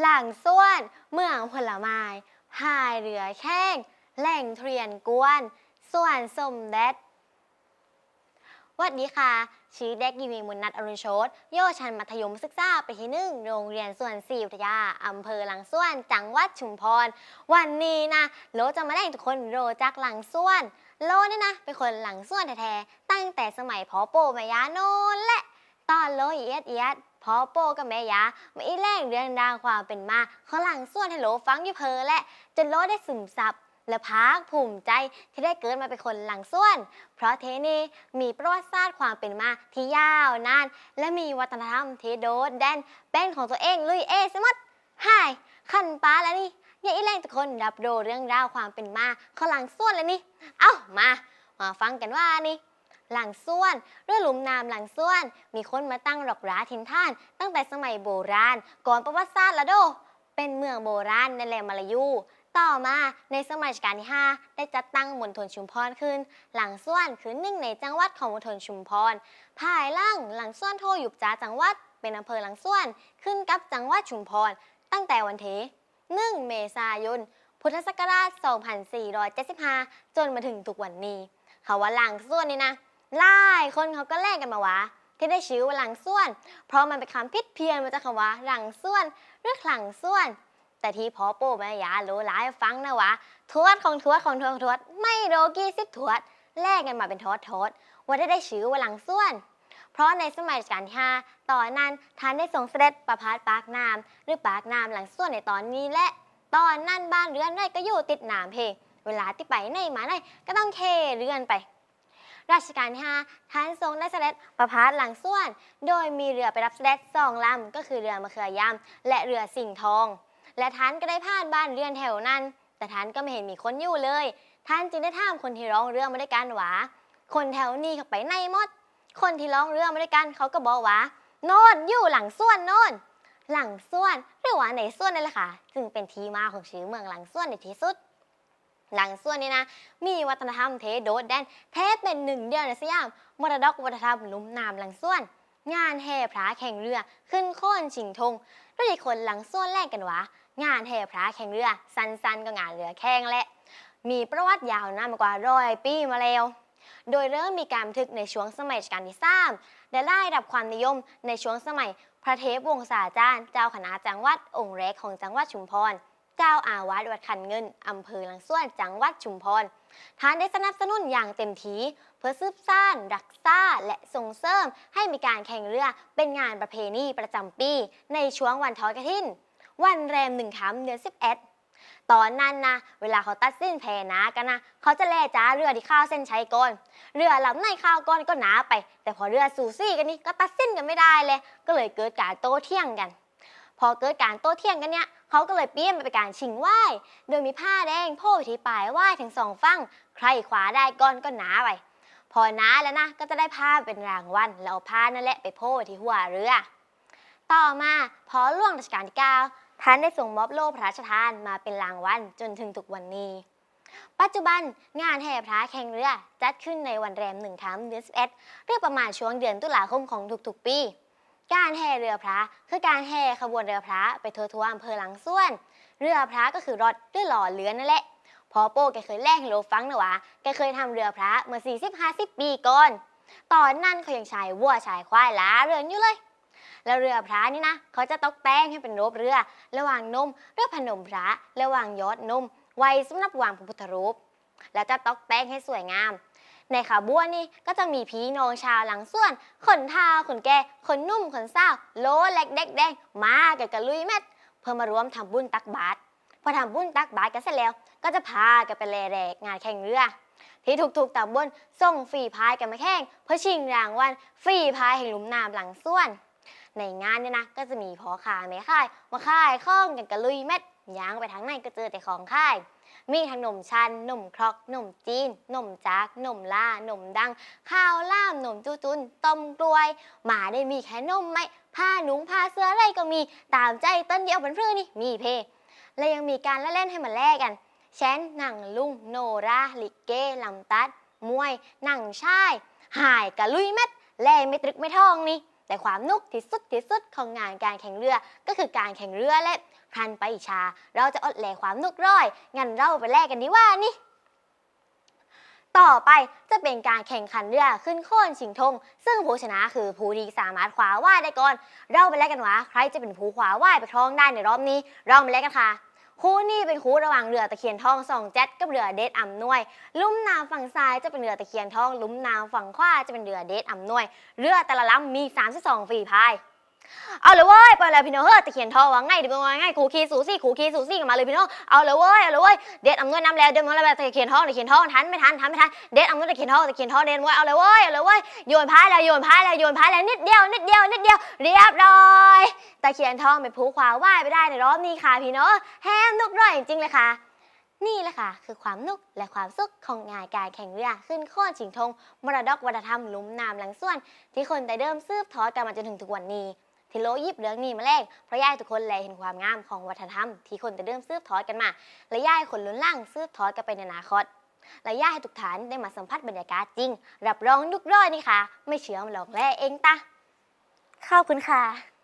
หลังส่วน เมืองผลไม้พายเรือแข้งแหล่งเทียนกวนส่วนสมเด็จวัสดีค่ะ ชื่อเด็กยิมีมุนนัทอรุณโชตโยชันมัธยมศึกษาปีที่หนึ่งโรงเรียนส่วนสี่วิทยาอำเภอหลังส่วน จังหวัดชุมพร วันนี้นะโลจะมาแรงทุกคนโรจักหลังส่วน โลเนี่ยนะ เป็นคนหลังส่วนแท้ๆตั้งแต่สมัยพอโปแม่ยาโนนและ ตอนโลเอียดเอียด พอโปกับแม่ยามาอีแรงเรื่องราวความเป็นมาเขาหลังส่วนให้โลฟังอยู่เพอและจนโลได้ซึมซับและพากภูมิใจที่ได้เกิดมาเป็นคนหลังส่วน เพราะเทนี่มีประวัติศาสตร์ความเป็นมาที่ยาวนาน และมีวัฒนธรรมที่โดดเด่นเป็นของตัวเองลุยเอสมัดหายขันป้าแล้วนี่ย่าอีแรงทุกคนรับรู้เรื่องราวความเป็นมาเขาหลังส่วนแล้วนี่ เอ้ามามาฟังกันว่านี่ หลังส่วนด้วยหลุมน้ำหลังส่วน มีคนมาตั้งหลอกร้าทินท่าน ตั้งแต่สมัยโบราณ ก่อนประวัติศาสตร์ละโด เป็นเมืองโบราณในแหลมมาลายู ต่อมาในสมัยรัชกาลที่ 5 ได้จัดตั้งมณฑลชุมพรขึ้น หลังส่วนคือหนึ่งในจังหวัดของมณฑลชุมพร ภายหล่างหลังส่วนโทยุบจ้าจังหวัด เป็นอำเภอหลังส่วน ขึ้นกับจังหวัดชุมพร ตั้งแต่วันที่1เมษายนพุทธศักราช 2475 จนมาถึงทุกวันนี้เขาว่าหลังส่วนนี่นะ หลายคนเขาก็แลกกันมาว่าที่ได้ชื่อว่าหลังส่วน เพราะมันเป็นคำพิษเพี้ยนมาจากคำว่าหลังส่วน หรือหลังส่วน แต่ที่พอโป้แม่ยารู้หลายฟังนะวะ ทวดของทวดของทวดของทวด ไม่โรกี่สิบทวด แลกกันมาเป็นทอดทอดว่าได้ได้ชื่อว่าหลังส่วน เพราะในสมัยรัชกาลที่ห้าตอนนั้นท่านได้ทรงเสด็จประพาสปากน้ำหรือปากน้ำหลังส่วนในตอนนี้และตอนนั้นบ้านเรือนไรก็อยู่ติดน้ำเพเวลาที่ไปไหนมาไหนก็ต้องเคเรือนไป รัชกาลที่ห้าท่านทรงได้เสด็จประพาสหลังส่วน โดยมีเรือไปรับเสด็จสองลำก็คือเรือมะเขือยำและเรือสิงห์ทอง และท่านก็ได้ผ่านบ้านเรือนแถวนั้น แต่ท่านก็ไม่เห็นมีคนอยู่เลย ท่านจึงได้ถามคนที่ร้องเรื่องมาด้วยกันว่าคนแถวนี้เขาไปไหนหมด คนที่ร้องเรื่องมาด้วยกันเขาก็บอกว่าโน่นอยู่หลังส่วนโน่นหลังส่วนหรือว่าในส่วนนั่นแหละค่ะจึงเป็นที่มาของชื่อเมืองหลังส่วนในที่สุด หลังส่วนนี้นะ มีวัฒนธรรมเทโดดแดนแท้เป็นหนึ่งเดียวในสยามมรดกวัฒนธรรมลุ่มน้ำหลังส่วน งานแห่พระแข่งเรือขึ้นโค่นชิงธงด้วยคนหลังส่วนแรกกันวะงานแห่พระแข่งเรือ สั้นๆก็งานเรือแข่งแหละ มีประวัติยาวนานมากว่าร้อยปีมาแล้ว โดยเริ่มมีการบันทึกในช่วงสมัยรัชกาลที่สามและได้รับความนิยมในช่วงสมัยพระเทพวงศาจารย์ เจ้าคณะจังหวัดองค์แรกของจังหวัดชุมพร เจ้าอาวาสวัดขันเงิน อำเภอหลังส่วนจังหวัดชุมพรท่านได้สนับสนุนอย่างเต็มที่เพื่อสืบสานรักษาและส่งเสริมให้มีการแข่งเรือเป็นงานประเพณีประจำปี ในช่วงวันทอกระถิน วันแรมหนึ่งค่ำเดือนสิบเอ็ดตอนนั้นนะเวลาเขาตัดสินแพนะกันนะเขาจะแล่จ้าเรือที่ข้าวเส้นชัยก่อนเรือลำในข้าวก้อนก็หนาไป แต่พอเรือสูซี่กันนี่ก็ตัดสินกันไม่ได้เลย ก็เลยเกิดการโต้เถียงกัน พอเกิดการโต้เถียงกันเนี่ยเขาก็เลยเปลี่ยนมาเป็นการชิงว่ายโดยมีผ้าแดงโพกที่ปลายว่ายถึงสองฝั่งใครขวาได้ก้อนก็หนาไปพอหนาแล้วนะก็จะได้ผ้าเป็นรางวัลแล้วเอาผ้านั่นแหละไปโพกที่หัวเรือ ต่อมาพอหล่วงรัชกาลที่เก้าท่านได้ส่งมอบโล่พระราชทานมาเป็นรางวัลจนถึงทุกวันนี้ ปัจจุบันงานแห่พระแข่งเรือจัดขึ้นในวันแรมหนึ่งค่ำเดือน11เอ็ดเรือประมาณช่วงเดือนตุลาคมของทุกๆปี การแห่เรือพระคือการแห่ขบวนเรือพระไปทัวร์ๆอำเภอหลังส่วน เรือพระก็คือรถหรือหล่อเรือนั่นแหละพอโป้แกเคยแลกให้โลฟังนะวะแกเคยทำเรือพระเมื่อ 40-50 ปีก่อน ตอนนั้นเขายังใช้วัวใช้ควายล้าเรือนอยู่เลย แล้วเรือพระนี่นะ เขาจะตกแต่งให้เป็นรูปเรือ ระหว่างนมเรือพนมพระระหว่างยอดนมไว้สำหรับวางพระพุทธรูป แล้วจะตกแต่งให้สวยงาม ในขาบัวนี่ก็จะมีพี่น้องชาวหลังส่วน ขนท้าขนแก่ขนนุ่มขนเศร้าโลเล็กเด็กแดงมากับกะลุยแม็ด เพื่อมารวมทำบุญตักบาตรพอทำบุญตักบาตรกันเสร็จแล้ว ก็จะพากันไปแลแรกงานแข่งเรือ ที่ถูกๆตำบลส่งฝีพายกันมาแข่งเพื่อชิงรางวัลฝีพายแห่งหลุมน้ำหลังส่วน ในงานเนี่ยนะ ก็จะมีพ่อค้าแม่ค้ายมาขายข้องกันกะลุยแม็ดย่างไปทางไหนก็เจอแต่ของขาย มีทั้งนมชันนมครกนมจีนนมจากนมล่านมดัง ข้าวล่ามนมจูจุนต้มกล้วย หมาได้มีแค่นมไหมผ้าหนุงผ้าเสื้ออะไรก็มีตามใจต้นเดียวเป็นเพื่อนี่มีเพ และยังมีการละเล่นให้มันแลกกันแชนหนังลุงโนราลิเกลำตัดมวยหนังชายหายกะลุยแม็ดแลไม่ตรึกไม่ท่องนี่ แต่ความนุกที่สุดที่สุดของงานการแข่งเรือ ก็คือการแข่งเรือและครันไปอิชา เราจะอดแหลความนุกร้อย งั้นเราไปแลกกันดีว่านี่ ต่อไปจะเป็นการแข่งขันเรือขึ้นโค่นชิงธงซึ่งผู้ชนะคือผู้ที่สามารถคว้าว่ายได้ก่อน เราไปแลกกันว่าใครจะเป็นผู้คว้าว่ายไปครองได้ในรอบนี้ เรามาแลกกันค่ะ คู่นี้เป็นคู่ระหว่างเรือตะเคียนทองสองเจ็ดกับเรือเดชอำนวย ลุ่มน้ำฝั่งซ้ายจะเป็นเรือตะเคียนทอง ลุ่มน้ำฝั่งขวาจะเป็นเรือเดชอำนวย เรือแต่ละลำมี 32ฝีพาย เอาเลยเว้ยไปเลยพี่น้องเฮ้ยตะเคียนทองว่าไงดีเป็นว่าไงขู่คีสูซี่ขู่คีสูซี่กันมาเลยพี่น้องเอาเลยเว้ยเอาเลยเว้ยเดชอำนวยน้ำแล้วเดินมาแล้วตะเคียนทองตะเคียนทองทันไม่ทันทันไม่ทันเดชอำนวยตะเคียนทองตะเคียนทองเดินไว้เอาเลยเว้ยเอาเลยเว้ยโยนพายแล้วโยนพายแล้วโยนพายแล้วนิดเดียวนิดเดียวนิดเดียวเรียบร้อยตะเคียนทองเป็นผู้คว้าว่ายไปได้ในรอบนี้ค่ะพี่น้องแฮมนุกร่อยจริงๆเลยค่ะ นี่แหละค่ะ คือความนุกและความสุขของงานการแข่งเรือขึ้นโค่นชิงธงมรดกวัฒนธรรมลุ่มน้ำหลังส่วน ที่คนแต่เดิมซืบทอดกันมาจนถึงทุกวันนี้ ที่โลยิบเรื่องนี้มาแลกเพราะย่ายทุกคนแลเห็นความงามของวัฒนธรรม ที่คนแต่เดิมซืบทอดกันมา และย่ายคนลุ้นล่างซืบทอดกันไปในอนาคตและย่ายให้ทุกฐานได้มาสัมผัสบรรยากาศจริง รับรองยุกร้อยนี่ค่ะ ไม่เชื่อมาลองแลเองตะขอบคุณค่ะ